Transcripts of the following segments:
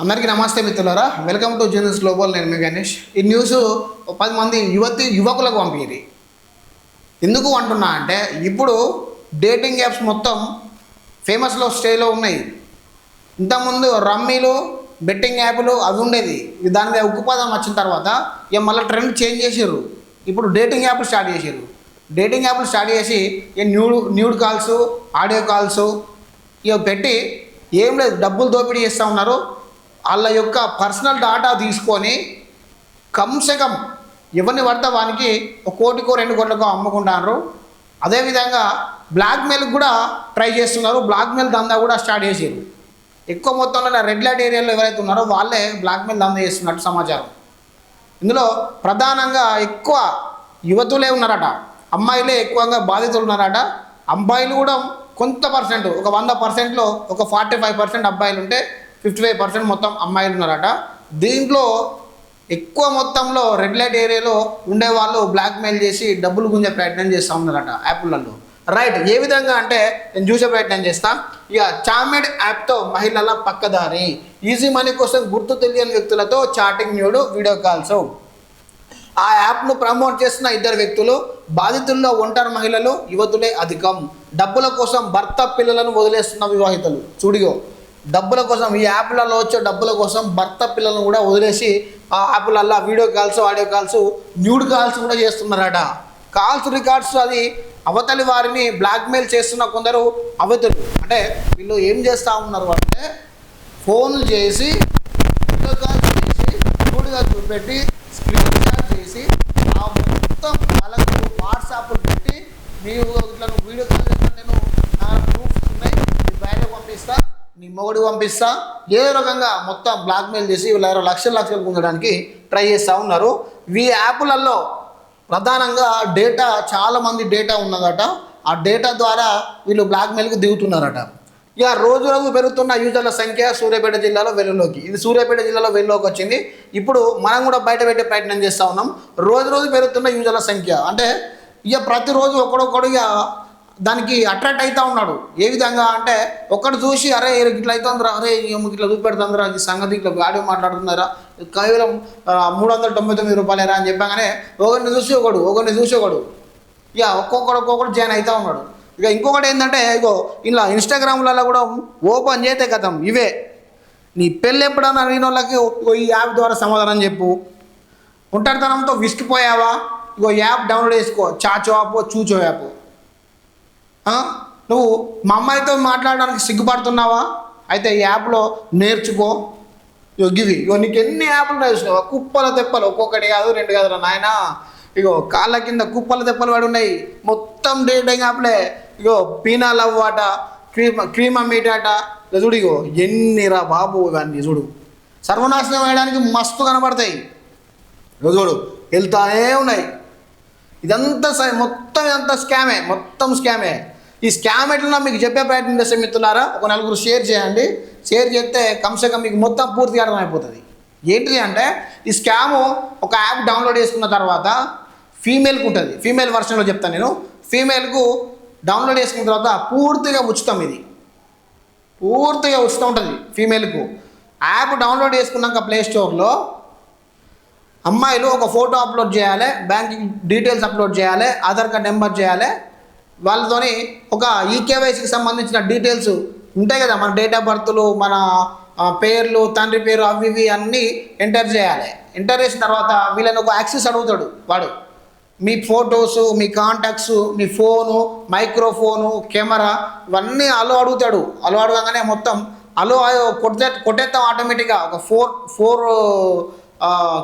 అందరికీ నమస్తే మిత్రులారా. వెల్కమ్ టు జూనియర్స్ గ్లోబల్ నేను మీ గణేష్. ఈ న్యూస్ పది మంది యువతి యువకులకు పంపిరి ఎందుకు అంటున్నా అంటే ఇప్పుడు డేటింగ్ యాప్స్ మొత్తం ఫేమస్లో స్టేలో ఉన్నాయి. ఇంతకుముందు రమ్మీలు బెట్టింగ్ యాప్లు అవి ఉండేది. దాని మీద ఉక్కుపాదం వచ్చిన తర్వాత ఇక మళ్ళీ ట్రెండ్ చేంజ్ చేసారు ఇప్పుడు డేటింగ్ యాప్లు స్టార్ట్ చేశారు డేటింగ్ యాప్లు స్టార్ట్ చేసి ఇక nude nude calls audio calls ఇక పెట్టి ఏం లేదు డబ్బులు దోపిడీ చేస్తూ ఉన్నారు. వాళ్ళ యొక్క పర్సనల్ డాటా తీసుకొని కమ్సే ఎవరిని పడితే వానికి ఒక కోటికో రెండు కోట్లకో అమ్ముకుంటారు అదేవిధంగా బ్లాక్మెయిల్కి కూడా ట్రై చేస్తున్నారు. బ్లాక్మెయిల్ దందా కూడా స్టార్ట్ చేసారు ఎక్కువ మొత్తంలో రెడ్ లైట్ ఏరియాలో ఎవరైతే ఉన్నారో వాళ్ళే బ్లాక్మెయిల్ దందా చేస్తున్నట్టు సమాచారం. ఇందులో ప్రధానంగా ఎక్కువ యువతులే ఉన్నారట. అమ్మాయిలే ఎక్కువగా బాధితులు ఉన్నారట. అబ్బాయిలు కూడా కొంత పర్సెంట్ ఒక వంద పర్సెంట్లో ఒక ఫార్టీ ఫైవ్ పర్సెంట్ అబ్బాయిలు ఉంటే ఫిఫ్టీ ఫైవ్ పర్సెంట్ మొత్తం అమ్మాయిలు ఉన్నారట. దీంట్లో ఎక్కువ మొత్తంలో రెడ్ లైట్ ఏరియాలో ఉండేవాళ్ళు బ్లాక్మెయిల్ చేసి డబ్బులు గుంజే ప్రయత్నం చేస్తూ ఉన్నారట యాప్లలో రైట్ ఏ విధంగా అంటే నేను చూసే ప్రయత్నం చేస్తా. ఇక చామెడ్ యాప్తో మహిళల పక్కదారి. ఈజీ మనీ కోసం గుర్తు తెలియని వ్యక్తులతో చాటింగ్ న్యూడు వీడియో కాల్స్ ఆ యాప్ను ప్రమోట్ చేస్తున్న ఇద్దరు వ్యక్తులు బాధితుల్లో ఒంటరి మహిళలు యువతులే అధికం. డబ్బుల కోసం భర్త పిల్లలను వదిలేస్తున్న వివాహితులు. చూడియో డబ్బుల కోసం ఈ యాప్లలో వచ్చే డబ్బుల కోసం భర్త పిల్లలను కూడా వదిలేసి ఆ యాప్లల్లో video calls audio calls nude calls కూడా చేస్తున్నారట. కాల్స్ రికార్డ్స్ అది అవతలి వారిని బ్లాక్మెయిల్ చేస్తున్న కొందరు అవతలు. అంటే వీళ్ళు ఏం చేస్తూ ఉన్నారు అంటే ఫోన్లు చేసి వీడియో కాల్ చేసి న్యూడ్గా చూపెట్టి స్క్రీన్ షాట్ చేసి ఆ మొత్తం వాళ్ళకు వాట్సాప్లు పెట్టి మీరు ఇట్లా నువ్వు వీడియో కాల్ చేస్తా నేను నా ప్రూఫ్స్ ఉన్నాయి నీ బయట పంపిస్తా నీ మొగుడు పంపిస్తా. ఏ రకంగా మొత్తం బ్లాక్మెయిల్ చేసి వీళ్ళ దగ్గర లక్షల లక్షలు పొందడానికి ట్రై చేస్తూ ఉన్నారు. ఈ యాప్లలో ప్రధానంగా డేటా చాలామంది డేటా ఉన్నదట. ఆ డేటా ద్వారా వీళ్ళు బ్లాక్మెయిల్కి దిగుతున్నారట. ఇక రోజు రోజు పెరుగుతున్న యూజర్ల సంఖ్య సూర్యాపేట జిల్లాలో వెలుగులోకి ఇది సూర్యాపేట జిల్లాలో వెలుగులోకి వచ్చింది. ఇప్పుడు మనం కూడా బయట పెట్టే ప్రయత్నం చేస్తూ ఉన్నాం. రోజు రోజు పెరుగుతున్న యూజర్ల సంఖ్య. అంటే ఇక ప్రతిరోజు ఒకడొకడు ఇక దానికి అట్రాక్ట్ అవుతూ ఉన్నాడు. ఏ విధంగా అంటే ఒక్కడు చూసి అరే ఇట్లా అవుతుందిరా అరే ఇట్లా చూపెడుతుందిరా ఈ సంగతి ఇట్లా ఆడియో మాట్లాడుతున్నారా కేవలం మూడు వందల తొంభై తొమ్మిది రూపాయలేరా అని చెప్పగానే ఒకరిని చూసి ఒకడు ఒకరిని చూసి ఒకడు ఇక ఒక్కొక్కడు ఒక్కొక్కడు జాయిన్ అవుతూ ఉన్నాడు. ఇక ఇంకొకటి ఏంటంటే ఇగో ఇలా ఇన్స్టాగ్రామ్లలో కూడా ఓపెన్ చేస్తే కథం ఇవే. నీ పెళ్ళి ఎప్పుడన్నా అడిగిన వాళ్ళకి ఈ యాప్ ద్వారా సమాధానం చెప్పు. ఒంటరితనంతో విసిగిపోయావా? ఇగో యాప్ డౌన్లోడ్ చేసుకో. చాచో యాప్ చూచో యాప్. నువ్వు మా అమ్మాయితో మాట్లాడడానికి సిగ్గుపడుతున్నావా? అయితే ఈ యాప్లో నేర్చుకో. ఇగో గివి ఇగో నీకు ఎన్ని యాప్లు నేర్చుకున్నావా కుప్పల తెప్పలు. ఒక్కొక్కటి కాదు రెండు కాదు నాయన. ఇగో కాళ్ళ కింద కుప్పల తెప్పలు పడి ఉన్నాయి. మొత్తం డేటింగ్ యాప్లే. ఇగో పీనా లవ్ ఆట క్రీమ్ క్రీమ్ మీట్ ఆట. చూడు ఇగో ఎన్నిరా బాబు ఇవన్నీ చూడు. సర్వనాశనం వేయడానికి మస్తు కనబడతాయి. చూడు వెళ్తానే ఉన్నాయి. ఇదంతా మొత్తం ఇదంతా స్కామే. మొత్తం స్కామే. ఈ స్కామ్ ఎట్లా మీకు చెప్పే ప్రయత్నం చేస్తే మిత్రులారా ఒక నలుగురు షేర్ చేయండి. షేర్ చేస్తే కమ్సే కమ్ మీకు మొత్తం పూర్తిగా అర్థమైపోతుంది. ఏంటిది అంటే ఈ స్కాము ఒక యాప్ డౌన్లోడ్ చేసుకున్న తర్వాత ఫీమేల్కి ఉంటుంది. ఫీమేల్ వర్షన్లో చెప్తాను నేను. ఫీమేల్కు డౌన్లోడ్ చేసుకున్న తర్వాత పూర్తిగా ఉచితం ఇది. పూర్తిగా ఉచితం ఉంటుంది ఫీమేల్కు యాప్ డౌన్లోడ్ చేసుకున్నాక ప్లే స్టోర్లో అమ్మాయిలు ఒక ఫోటో అప్లోడ్ చేయాలి బ్యాంకింగ్ డీటెయిల్స్ అప్లోడ్ చేయాలి ఆధార్ కార్డ్ నెంబర్ చేయాలి వాళ్ళతోని ఒక ఈకేవైసీకి సంబంధించిన డీటెయిల్స్ ఉంటాయి కదా. మన డేట్ ఆఫ్ బర్త్లు మన పేర్లు తండ్రి పేరు అవి ఇవి అన్నీ ఎంటర్ చేయాలి. ఎంటర్ చేసిన తర్వాత వీళ్ళని ఒక యాక్సెస్ అడుగుతాడు వాడు. మీ ఫొటోస్ మీ కాంటాక్ట్స్ మీ ఫోను మైక్రోఫోను కెమెరా ఇవన్నీ అలో అడుగుతాడు. అలో అడగగానే మొత్తం అలో కొట్టే కొట్టేస్తాం ఆటోమేటిక్గా ఒక ఫోర్ ఫోర్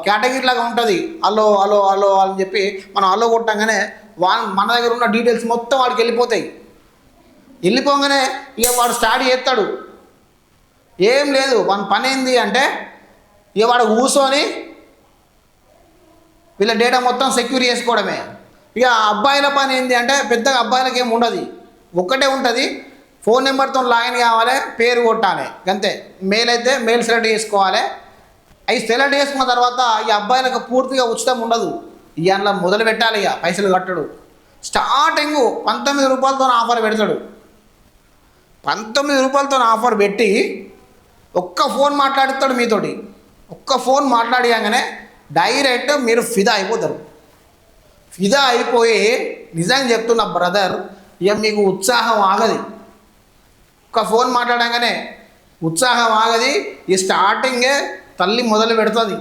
కేటగిరీ లాగా ఉంటుంది. అలో అలో అలో అని చెప్పి మనం అలో కొట్టంగానే వా మన దగ్గర ఉన్న డీటెయిల్స్ మొత్తం వాడికి వెళ్ళిపోతాయి. వెళ్ళిపోగానే ఇక వాడు స్టార్ట్ చేస్తాడు. ఏం లేదు వాని పని ఏంది అంటే ఇక వాడు కూర్చొని వీళ్ళ డేటా మొత్తం సెక్యూర్ చేసుకోవడమే. ఇక అబ్బాయిల పని ఏంటి అంటే పెద్దగా అబ్బాయిలకి ఏమి ఉండదు. ఒక్కటే ఉంటుంది. ఫోన్ నెంబర్తో లాగిన్ కావాలి పేరు కొట్టాలి అంతే మెయిల్ అయితే మెయిల్ సెలెక్ట్ చేసుకోవాలి. అవి సెలెక్ట్ చేసుకున్న తర్వాత ఈ అబ్బాయిలకు పూర్తిగా ఉచితం ఉండదు. ఇక అందులో మొదలు పెట్టాలి ఇక పైసలు కట్టడు. స్టార్టింగ్ పంతొమ్మిది రూపాయలతో ఆఫర్ పెడతాడు. పంతొమ్మిది రూపాయలతో ఆఫర్ పెట్టి ఒక్క ఫోన్ మాట్లాడుతాడు మీతోటి. ఒక్క ఫోన్ మాట్లాడియంగానే డైరెక్ట్ మీరు ఫిదా అయిపోతారు. ఫిదా అయిపోయి నిజంగా చెప్తున్న బ్రదర్ ఇక మీకు ఉత్సాహం ఆగది. ఒక్క ఫోన్ మాట్లాడంగానే ఉత్సాహం ఆగది ఈ స్టార్టింగే తల్లి మొదలు పెడుతుంది.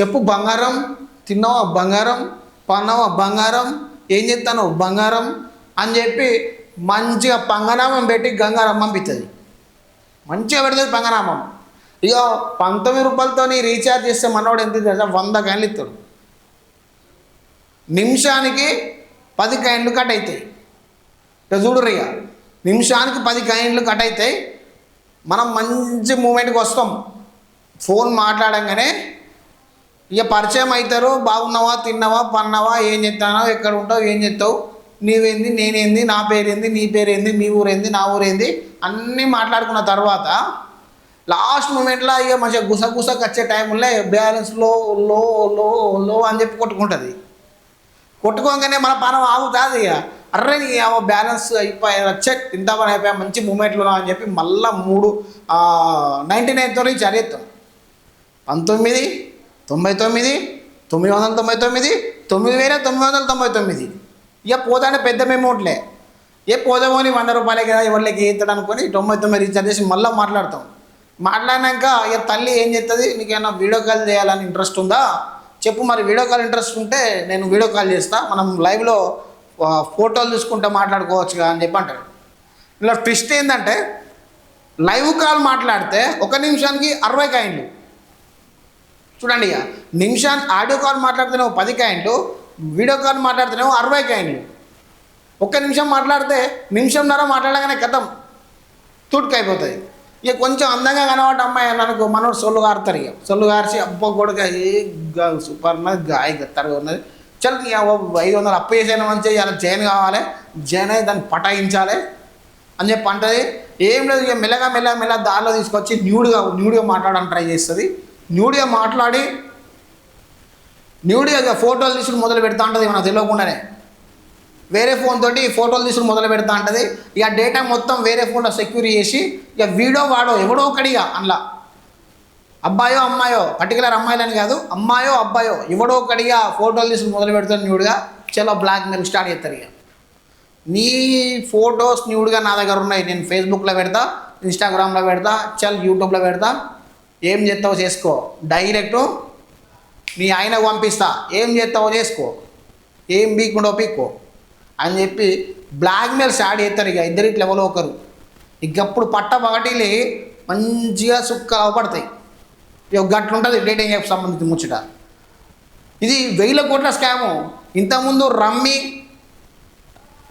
చెప్పు బంగారం తిన్నావా బంగారం? పన్నావా బంగారం? ఏం చేస్తాను బంగారం? అని చెప్పి మంచిగా పంగనామం పెట్టి గంగారం పంపిస్తుంది మంచిగా పెడుతుంది పంగనామం. ఇక పంతొమ్మిది రూపాయలతో రీఛార్జ్ చేస్తే మనవాడు ఎంత తెలుసా? వంద కాయలు ఇస్తాడు. నిమిషానికి పది కాయిన్లు కట్ అవుతాయి ఇక చూడురు ఇక నిమిషానికి పది కాయిన్లు కట్ అవుతాయి మనం మంచి మూమెంట్కి వస్తాం. ఫోన్ మాట్లాడంగానే ఇక పరిచయం అవుతారు బాగున్నావా తిన్నావా పన్నావా ఏం చెప్తానో ఎక్కడ ఉంటావు ఏం చెప్తావు నీవేంది నేనేంది నా పేరేంది నీ పేరేంది మీ ఊరేంది నా ఊరేంది అన్నీ మాట్లాడుకున్న తర్వాత లాస్ట్ మూమెంట్లో ఇక మంచిగా గుసగుసకు వచ్చే టైంలో బ్యాలెన్స్లో లో లో లో అని చెప్పి కొట్టుకుంటుంది. కొట్టుకోగానే మన పనం ఆగుతుంది ఇక. అర్రే నీ బ్యాలెన్స్ అయిపోయి వచ్చే ఇంత పని అయిపోయా మంచి మూమెంట్లో అని చెప్పి మళ్ళీ మూడు నైంటీ నైన్తో చరిత్రం పంతొమ్మిది తొంభై తొమ్మిది తొమ్మిది వందల తొంభై తొమ్మిది తొమ్మిది వేల తొమ్మిది వందల తొంభై తొమ్మిది. ఇక పోతానే పెద్ద అమౌంట్లే ఏ పోదామని వంద రూపాయలే కదా ఎవరికి ఇస్తాడు అనుకొని తొంభై తొమ్మిది రీఛార్జ్ చేసి మళ్ళీ మాట్లాడతాం. మాట్లాడినాక ఇక తల్లి ఏం చేస్తుంది నీకు ఏమైనా వీడియో కాల్ చేయాలని ఇంట్రెస్ట్ ఉందా? చెప్పు మరి వీడియో కాల్ ఇంట్రెస్ట్ ఉంటే నేను వీడియో కాల్ చేస్తా. మనం లైవ్లో ఫోటోలు చూసుకుంటే మాట్లాడుకోవచ్చు అని చెప్పి అంటాడు. ఇలా ట్విస్ట్ ఏంటంటే లైవ్ కాల్ మాట్లాడితే ఒక నిమిషానికి అరవై కాయిన్లు. చూడండి ఇక నిమిషాన్ని ఆడియో కాల్ మాట్లాడితేనేమో పది కాయిన్లు వీడియో కాల్ మాట్లాడితేనేమో అరవై కాయిన్లు ఒక్క నిమిషం మాట్లాడితే నిమిషంన్నర మాట్లాడగానే కథం తూటుకైపోతుంది ఇక కొంచెం అందంగా కనబడి అమ్మాయి అని అనుకో మనోడు సొల్లు గారుతారు ఇక. సొల్లు గార్చి అబ్బ కొడుక ఏ సూపర్ ఉన్నది గాయ గత్తరగా ఉన్నది. చల్ ఐదు వందలు అప్పు చేసాను మంచి ఇలా జైన్ కావాలి. జైన్ అయి దాన్ని పటాయించాలి. అని చెప్పి అంటది. ఏం లేదు ఇక మెల్లగా మెల్లగా మెల్లగా దారిలో తీసుకొచ్చి న్యూడ్గా న్యూడ్గా మాట్లాడడానికి ట్రై చేస్తుంది. న్యూడియా మాట్లాడి న్యూడియా ఫోటోలు తీసుకుని మొదలు పెడతా ఉంటుంది మనకు తెలియకుండానే. వేరే ఫోన్ తోటి ఫోటోలు తీసుకుని మొదలు పెడతా ఉంటుంది ఇక డేటా మొత్తం వేరే ఫోన్లో సెక్యూర్ చేసి ఇక వీడో వాడో ఎవడో ఒకడిగా అందులో. అబ్బాయో అమ్మాయో పర్టికులర్ అమ్మాయిలని కాదు అమ్మాయో అబ్బాయో ఎవడో ఒకడిగా ఫోటోలు తీసుకుని మొదలు పెడతాను న్యూడ్గా చలో బ్లాక్ మెయిల్ స్టార్ట్ చేస్తారు ఇక. నీ ఫోటోస్ న్యూడ్గా నా దగ్గర ఉన్నాయి నేను ఫేస్బుక్లో పెడతా ఇన్స్టాగ్రామ్లో పెడతా చల్ యూట్యూబ్లో పెడతా ఏం చేస్తావో చేసుకో. డైరెక్ట్ నీ ఆయనకు పంపిస్తా. ఏం చేస్తావో చేసుకో. ఏం బీకుండో పీక్కో. అని చెప్పి బ్లాక్మెయిల్ స్టార్ట్ చేస్తారు ఇక. ఇద్దరికి ఎవరో ఒకరు. ఇకప్పుడు పట్ట పగటిలే మంచిగా సుక్క అవపడతాయి ఇక గట్లుంటుంది డేటింగ్ యాప్ సంబంధించి ముచ్చట. ఇది వెయ్యి కోట్ల స్కాము ఇంతకుముందు రమ్మి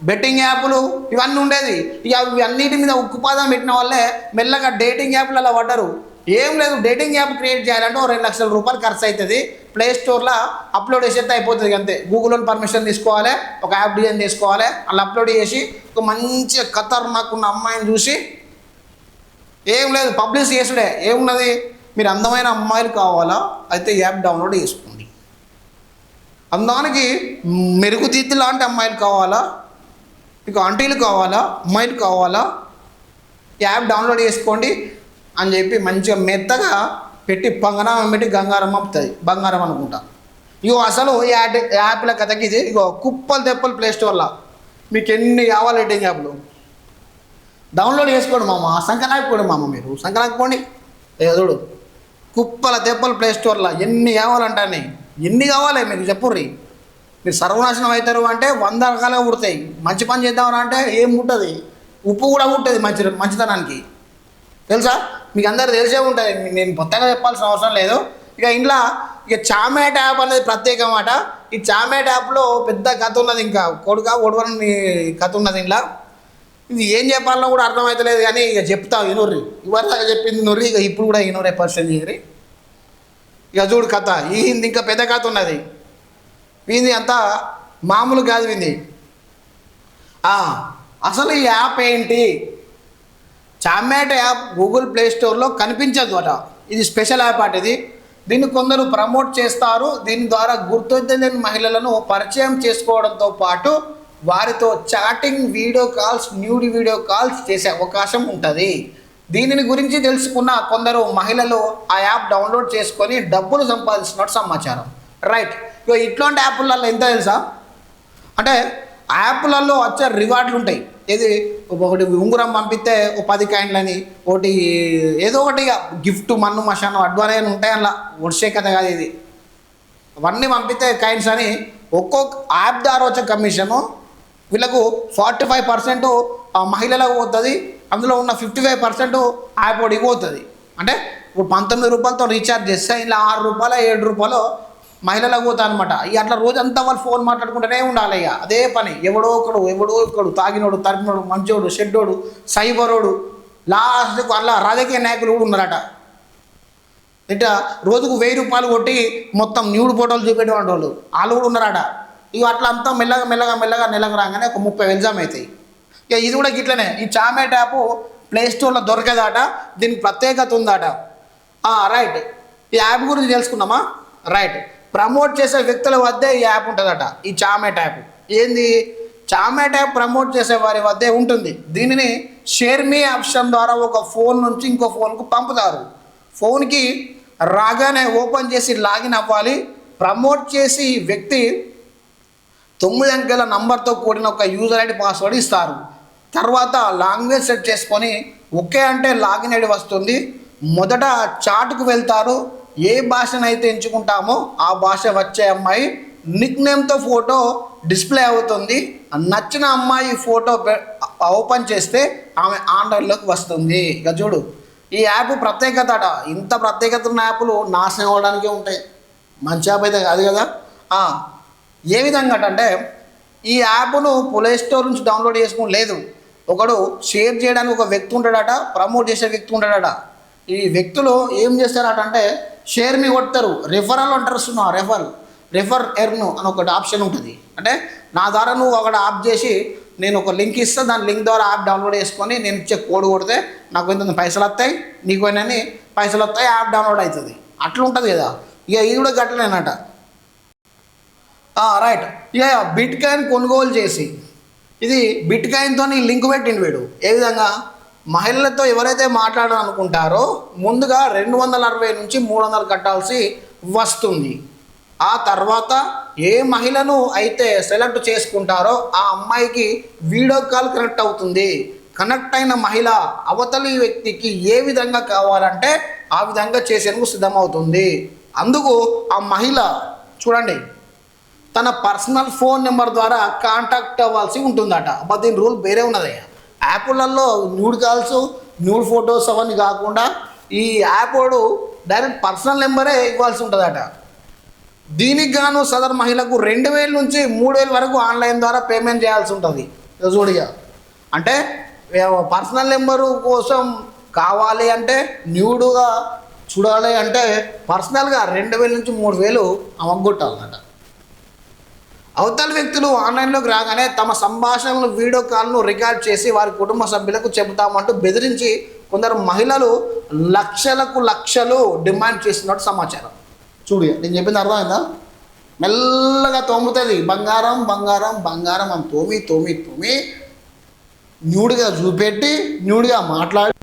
బెట్టింగ్ యాప్లు ఇవన్నీ ఉండేది. ఇక అన్నిటి మీద ఉక్కుపాదం పెట్టిన వాళ్ళే మెల్లగా డేటింగ్ యాప్లలో పడ్డారు. ఏం లేదు డేటింగ్ యాప్ క్రియేట్ చేయాలంటే ఓ రెండు లక్షల రూపాయలు ఖర్చు అవుతుంది ప్లే స్టోర్లో అప్లోడ్ చేసేస్తే అయిపోతుంది అంతే. గూగుల్లో పర్మిషన్ తీసుకోవాలి ఒక యాప్ డిజైన్ చేసుకోవాలి అలా అప్లోడ్ చేసి ఒక మంచి ఖతర్నాకున్న అమ్మాయిని చూసి ఏం లేదు పబ్లిష్ చేసుడే. ఏమున్నది? మీరు అందమైన అమ్మాయిలు కావాలా? అయితే ఈ యాప్ డౌన్లోడ్ చేసుకోండి. అందానికి మెరుగుదిద్దు లాంటి అమ్మాయిలు కావాలా? మీకు ఆంటీలు కావాలా? అమ్మాయిలు కావాలా? ఈ యాప్ డౌన్లోడ్ చేసుకోండి. అని చెప్పి మంచిగా మెత్తగా పెట్టి పంగనామం పెట్టి గంగారం పంపుతుంది బంగారం అనుకుంటా. ఇగో అసలు ఈ యాడ్ యాప్ల కథకి ఇది ఇగో కుప్పలు తెప్పలు ప్లే స్టోర్లో మీకు ఎన్ని కావాలి రేటింగ్ యాప్లు డౌన్లోడ్ చేసుకోండి మామ. సంకనాకపోండి మామ మీరు. సంకనాకపోండి ఏ చూడు. కుప్పల తెప్పలు ప్లే స్టోర్లో ఎన్ని కావాలంటానే? ఎన్ని కావాలి మీకు చెప్పుర్రి? మీరు సర్వనాశనం అవుతారు అంటే వంద రకాలుగా పుడతాయి. మంచి పని చేద్దామని అంటే ఏం ఉంటుంది ఉప్పు కూడా ఉంటుంది మంచి మంచితనానికి. తెలుసా? మీకు అందరు తెలిసే ఉంటుంది. నేను కొత్తగా చెప్పాల్సిన అవసరం లేదు. ఇక ఇంట్లో ఇక చామేట్ యాప్ అనేది ప్రత్యేకం మాట ఈ చామేట్ యాప్లో పెద్ద కథ ఉన్నది ఇంకా. కొడుక ఒడవని కథ ఉన్నది ఇంట్లో. ఇది ఏం చెప్పాలనో కూడా అర్థమవుతలేదు కానీ ఇక చెప్తావు ఇనుర్రి ఇవరిదాకా చెప్పింది నొర్రి ఇక ఇప్పుడు కూడా ఇనురే పర్సెంట్ చేయరి ఇక చూడు కథ. ఈ ఇంకా పెద్ద కథ ఉన్నది. వీంది అంతా మామూలు కాదు వింది. అసలు ఈ యాప్ ఏంటి? చామేట యాప్ గూగుల్ ప్లే స్టోర్లో కనిపించదు అట. ఇది స్పెషల్ యాప్ అట ఇది. దీన్ని కొందరు ప్రమోట్ చేస్తారు. దీని ద్వారా గుర్తొద్దని మహిళలను పరిచయం చేసుకోవడంతో పాటు వారితో chatting video calls nude video calls చేసే అవకాశం ఉంటుంది. దీనిని గురించి తెలుసుకున్న కొందరు మహిళలు ఆ యాప్ డౌన్లోడ్ చేసుకొని డబ్బులు సంపాదిస్తున్నట్టు సమాచారం. రైట్. ఇగో ఇట్లాంటి యాప్లలో ఎంత తెలుసా? అంటే యాప్లలో వచ్చే రివార్డులు ఉంటాయి. ఏది? ఒకటి ఉంగురం పంపిస్తే ఓ పది కాయిన్లని ఒకటి ఏదో ఒకటి గిఫ్ట్ మన్ను మషాన్ అడ్వానే ఉంటాయి అలా ఒడిసే కథ కాదు ఇది. అవన్నీ పంపితే కాయిన్స్ అని ఒక్కొక్క యాప్ ద్వారా వచ్చే కమిషను వీళ్ళకు ఫార్టీ ఫైవ్ పర్సెంట్ మహిళలకు పోతుంది అందులో ఉన్న ఫిఫ్టీ ఫైవ్ పర్సెంట్ యాప్ పోతుంది. అంటే ఇప్పుడు పంతొమ్మిది రూపాయలతో రీఛార్జ్ చేస్తే ఇలా ఆరు రూపాయలు ఏడు రూపాయలు మహిళలకు పోతా అనమాట ఇక అట్లా రోజంతా వాళ్ళు ఫోన్ మాట్లాడుకుంటూనే ఉండాలి ఇక అదే పని. ఎవడో ఒకడు ఎవడో ఒకడు తాగినోడు తరిపినోడు మంచోడు షెడ్డోడు సైబరోడు లాస్ట్కు అలా రాజకీయ నాయకులు కూడా ఉన్నారట. ఇట్లా రోజుకు వెయ్యి రూపాయలు కొట్టి మొత్తం న్యూడ్ ఫోటోలు చూపెట్టేవాడు వాళ్ళు వాళ్ళు. కూడా ఉన్నారట. ఇక అట్లా అంతా మెల్లగా మెల్లగా మెల్లగా నెలకు రాగానే ఒక ముప్పై ఎగ్జామ్ అవుతాయి ఇక ఇది కూడా గిట్లనే. ఈ చామేట్ యాప్ ప్లే స్టోర్లో దీనికి ప్రత్యేకత ఉందట. రైట్. ఈ యాప్ గురించి తెలుసుకుందామా? రైట్. ప్రమోట్ చేసే వ్యక్తుల వద్దే ఈ యాప్ ఉంటుందట ఈ చామెట్ యాప్. ఏంది? చామెట్ యాప్ ప్రమోట్ చేసే వారి వద్దే ఉంటుంది. దీనిని షేర్ మీ ఆప్షన్ ద్వారా ఒక ఫోన్ నుంచి ఇంకో ఫోన్కు పంపుతారు. ఫోన్కి రాగానే ఓపెన్ చేసి లాగిన్ అవ్వాలి. ప్రమోట్ చేసి వ్యక్తి తొమ్మిది అంకెల నంబర్తో కూడిన ఒక యూజర్ ఐడి పాస్వర్డ్ ఇస్తారు. తర్వాత లాంగ్వేజ్ సెట్ చేసుకొని ఒకే అంటే లాగిన్ ఐడి వస్తుంది. మొదట చాట్కు వెళ్తారు. ఏ భాషనైతే ఎంచుకుంటామో ఆ భాష వచ్చే అమ్మాయి నిక్ నేమ్తో ఫోటో డిస్ప్లే అవుతుంది. నచ్చిన అమ్మాయి ఫోటో ఓపెన్ చేస్తే ఆమె ఆన్లైన్లోకి వస్తుంది. ఇక చూడు ఈ యాప్ ప్రత్యేకత అట. ఇంత ప్రత్యేకత ఉన్న యాప్లు నాశనం అవ్వడానికే ఉంటాయి. మంచి యాప్ అయితే కాదు కదా? ఏ విధంగా అంటే ఈ యాప్ను ప్లే స్టోర్ నుంచి డౌన్లోడ్ చేసుకుని లేదు. ఒకడు షేర్ చేయడానికి ఒక వ్యక్తి ఉంటాడట ప్రమోట్ చేసే వ్యక్తి ఉంటాడట. ఈ వ్యక్తులు ఏం చేస్తారట అంటే షేర్ మీ కొడతారు. రెఫరల్ అంటారు సున్నా రెఫర్ రెఫర్ ఎర్న్ అని ఒకటి ఆప్షన్ ఉంటుంది. అంటే నా ద్వారా నువ్వు ఒకటి ఆప్ చేసి నేను ఒక లింక్ ఇస్తే దాని లింక్ ద్వారా యాప్ డౌన్లోడ్ చేసుకొని నేను ఇచ్చే కోడ్ కొడితే నాకు ఇంత పైసలు వస్తాయి నీకు అని పైసలు వస్తాయి యాప్ డౌన్లోడ్ అవుతుంది. అట్లా ఉంటుంది కదా. ఇక ఇది కూడా గట్లనేనట రైట్ ఇక బిట్ కాయిన్ కొనుగోలు చేసి ఇది బిట్ కాయిన్తో లింక్ పెట్టిండు వీడు. ఏ విధంగా? మహిళలతో ఎవరైతే మాట్లాడాలనుకుంటారో ముందుగా రెండు వందల అరవై నుంచి మూడు వందలు కట్టాల్సి వస్తుంది. ఆ తర్వాత ఏ మహిళను అయితే సెలెక్ట్ చేసుకుంటారో ఆ అమ్మాయికి వీడియో కాల్ కనెక్ట్ అవుతుంది. కనెక్ట్ అయిన మహిళ అవతలి వ్యక్తికి ఏ విధంగా కావాలంటే ఆ విధంగా చేసేందుకు సిద్ధమవుతుంది. అందుకు ఆ మహిళ చూడండి తన పర్సనల్ ఫోన్ నెంబర్ ద్వారా కాంటాక్ట్ అవ్వాల్సి ఉంటుందట. అబ్బా దీని రూల్ వేరే ఉన్నది యాప్లలో న్యూడ్ కాల్స్ న్యూడ్ ఫొటోస్ అవన్నీ కాకుండా ఈ యాప్ వాడు డైరెక్ట్ పర్సనల్ నెంబరే ఇవ్వాల్సి ఉంటుందట. దీనికి గాను సదర్ మహిళకు రెండు వేల నుంచి మూడు వేల వరకు ఆన్లైన్ ద్వారా పేమెంట్ చేయాల్సి ఉంటుంది. చూడిగా అంటే పర్సనల్ నెంబరు కోసం కావాలి అంటే న్యూడుగా చూడాలి అంటే పర్సనల్గా రెండు వేల నుంచి మూడు వేలు అమ్మగొట్టాలన్నమాట అవతల వ్యక్తులు ఆన్లైన్లోకి రాగానే తమ సంభాషణలు వీడియో కాల్ను రికార్డ్ చేసి వారి కుటుంబ సభ్యులకు చెబుతామంటూ బెదిరించి కొందరు మహిళలు లక్షలకు లక్షలు డిమాండ్ చేస్తున్నట్టు సమాచారం. చూడు నేను చెప్పింది అర్థమైందా? మెల్లగా తోముతుంది. బంగారం బంగారం బంగారం అని తోమి తోమి తోమి న్యూడిగా చూపెట్టి న్యూడిగా మాట్లాడి